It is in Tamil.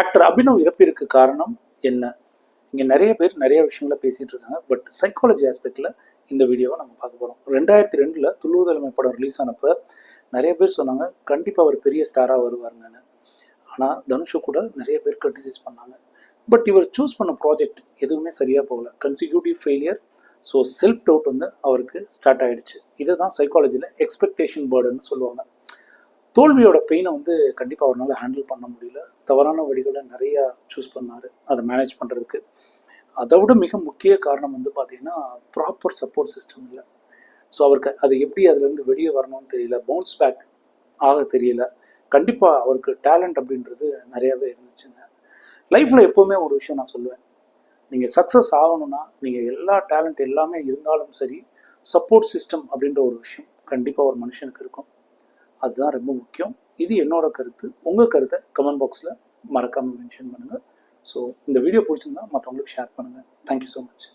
ஆக்டர் அபினவ் இறப்பிற்கு காரணம் என்ன? இங்கே நிறைய பேர் நிறைய விஷயங்கள பேசிகிட்டு இருக்காங்க. பட் சைக்காலஜி ஆஸ்பெக்டில் இந்த வீடியோவை நம்ம பார்க்க போகிறோம் ரெண்டாயிரத்தி ரெண்டில் துள்ளுவதலைமை படம் ரிலீஸ் ஆனப்போ நிறைய பேர் சொன்னாங்க கண்டிப்பாக அவர் பெரிய ஸ்டாராக வருவாருங்கன்னு ஆனால் தனுஷு கூட நிறைய பேர் கிரிட்டிசைஸ் பண்ணாங்க. பட் இவர் சூஸ் பண்ண ப்ராஜெக்ட் எதுவுமே சரியாக போகல. Consecutive failure so self doubt வந்து அவருக்கு ஸ்டார்ட் ஆகிடுச்சு இதை தான் சைக்காலஜியில் எக்ஸ்பெக்டேஷன் பேர்டுன்னு சொல்லுவாங்க. தோல்வியோட பெயினை வந்து கண்டிப்பாக அவரால் ஹேண்டில் பண்ண முடியல. தவறான வழிகளை நிறையா சூஸ் பண்ணார். அதை மேனேஜ் பண்ணுறதுக்கு அதை விட மிக முக்கிய காரணம் வந்து பார்த்தீங்கன்னா ப்ராப்பர் சப்போர்ட் சிஸ்டம் இல்லை. ஸோ அவருக்கு அது எப்படி அதுலேருந்து வெளியே வரணும்னு தெரியல. பவுன்ஸ் பேக் ஆக தெரியல. கண்டிப்பாக அவருக்கு டேலண்ட் அப்படின்றது நிறையாவே இருந்துச்சுங்க. லைஃப்பில் எப்போவுமே ஒரு விஷயம் நான் சொல்லுவேன். நீங்கள் சக்ஸஸ் ஆகணும்னா நீங்கள் எல்லா டேலண்ட் எல்லாமே இருந்தாலும் சரி சப்போர்ட் சிஸ்டம் அப்படின்ற ஒரு விஷயம் கண்டிப்பாக ஒரு மனுஷனுக்கு இருக்கும். அதுதான் ரொம்ப முக்கியம். இது என்னோட கருத்து. உங்கள் கருத்தை கமெண்ட் பாக்ஸில் மறக்காமல் மென்ஷன் பண்ணுங்கள் ஸோ இந்த வீடியோ பிடிச்சிருந்தா மற்றவங்களுக்கு ஷேர் பண்ணுங்கள் தேங்க்யூ ஸோ மச்